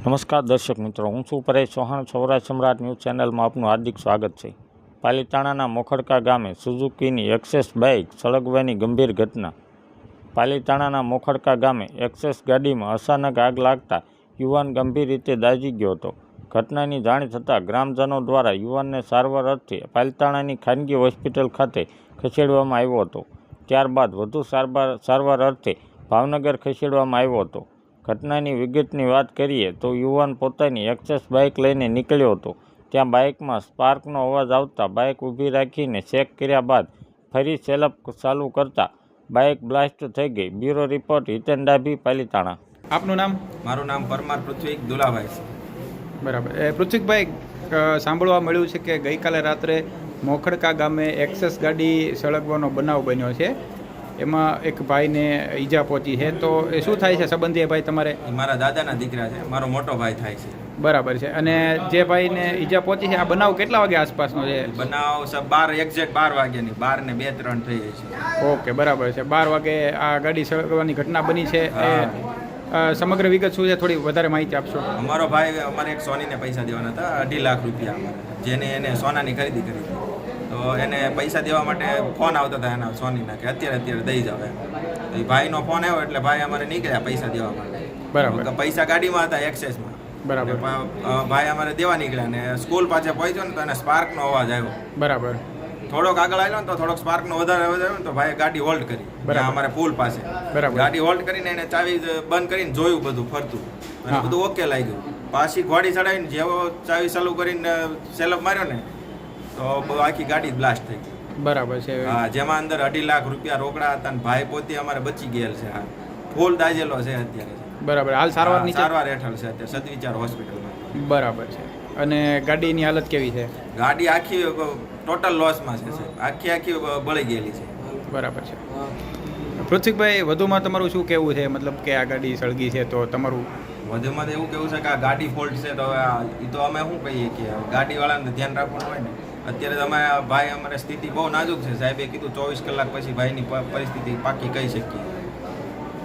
નમસ્કાર દર્શક મિત્રો, હું છું પરેશ ચૌહાણ, સૌરાષ્ટ્ર સમ્રાટ ન્યૂઝ ચેનલમાં આપનું હાર્દિક સ્વાગત છે. પાલીતાણાના મોખડકા ગામે સુઝુકીની એક્સેસ બાઇક સળગવાની ગંભીર ઘટના. પાલીતાણાના મોખડકા ગામે એક્સેસ ગાડીમાં અચાનક આગ લાગતા યુવાન ગંભીર રીતે દાઝી ગયો હતો. ઘટનાની જાણ થતાં ગ્રામજનો દ્વારા યુવાનને સારવાર અર્થે પાલીતાણાની ખાનગી હોસ્પિટલ ખાતે ખસેડવામાં આવ્યો હતો. ત્યારબાદ વધુ સારવાર સારવાર અર્થે ભાવનગર ખસેડવામાં આવ્યો હતો. ઘટનાની વિગતની વાત કરીએ તો યુવાન પોતાની એક્સેસ બાઇક લઈને નીકળ્યો હતો. ત્યાં બાઇકમાં સ્પાર્કનો અવાજ આવતા બાઇક ઊભી રાખીને ચેક કર્યા બાદ ફરી સેલઅપ ચાલુ કરતા બાઇક બ્લાસ્ટ થઈ ગઈ. Bureau report Hiten Dabhi Palitana. આપનું નામ? મારું નામ પરમાર પૃથ્વી દુલાભાઈ છે. બરાબર. એ પૃથ્વીકભાઈ સાંભળવા મળ્યું છે કે ગઈકાલે રાત્રે મોખડકા ગામે એક્સેસ ગાડી સળગવાનો બનાવ બન્યો છે. એમાં એક ભાઈને ઈજા પહોંચી છે. તો એ શું થાય છે સંબંધી ભાઈ તમારે? મારા દાદાના દીકરા છે. મારો મોટો ભાઈ થાય છે. બરાબર છે. અને જે ભાઈને ઈજા પહોંચી છે આ બનાવ કેટલા વાગે આસપાસનો છે? બનાવ બાર એક્ઝેક્ટ બાર વાગ્યાની. બાર ને બે ત્રણ થઈ છે. ઓકે બરાબર છે. બાર વાગે આ ગાડી સળગવાની ઘટના બની છે. એ સમગ્ર વિગત શું છે? થોડી વધારે માહિતી આપશો? અમારો ભાઈ અમારે એક સોનીને પૈસા દેવાના હતા અઢી લાખ રૂપિયા. જેને એને સોનાની ખરીદી કરી હતી. તો એને પૈસા દેવા માટે ફોન આવતા હતા એના સોનીના કે અત્યારે અત્યારે દઈ જાવ એમ. તો એ ભાઈનો ફોન આવ્યો એટલે ભાઈ અમારે નીકળ્યા પૈસા દેવા માટે. બરાબર. તો પૈસા ગાડીમાં હતા એક્સેસમાં. બરાબર. ભાઈ અમારે દેવા નીકળ્યા ને સ્કૂલ પાસે પહોંચ્યો ને તો એને સ્પાર્કનો અવાજ આવ્યો. બરાબર. થોડોક આગળ આવ્યો ને તો થોડોક સ્પાર્કનો વધારે અવાજ આવ્યો ને તો ભાઈ ગાડી હોલ્ડ કરી. અમારે પુલ પાસે. બરાબર. ગાડી હોલ્ડ કરીને એને ચાવી બંધ કરીને જોયું બધું ફરતું. અને બધું ઓકે લાગ્યું. પાછી ઘોડી ચડાવીને જેવો ચાવી ચાલુ કરીને સેલફ માર્યો ને તો આખી ગાડી બ્લાસ્ટ થઈ ગઈ. બરાબર છે. હા જેમાં અંદર અઢી લાખ રૂપિયા રોકડા હતા અને ભાઈ પોતે અમારે બચી ગયેલ છે. હા ફૂલ દાજેલો છે અત્યારે. બરાબર. હાલ સારવાર સારવાર હેઠળ છે અત્યારે સદવિચાર હોસ્પિટલમાં. બરાબર છે. અને ગાડીની હાલત કેવી છે? ગાડી આખી ટોટલ લોસમાં છે આખી આખી બળી ગયેલી છે. બરાબર છે. પૃથ્વીકભાઈ વધુમાં તમારું શું કહેવું છે? મતલબ કે આ ગાડી સળગી છે તો તમારું વધુમાં એવું કેવું છે કે આ ગાડી ફોલ્ટ છે તો હવે આ- તો અમે શું કહીએ કે ગાડીવાળાને ધ્યાન રાખવાનું હોય ને. અત્યારે તો અમે ભાઈ, અમારે સ્થિતિ બહુ નાજુક છે. સાહેબે કીધું ચોવીસ કલાક પછી ભાઈની પરિસ્થિતિ પાકી કહી શકીએ.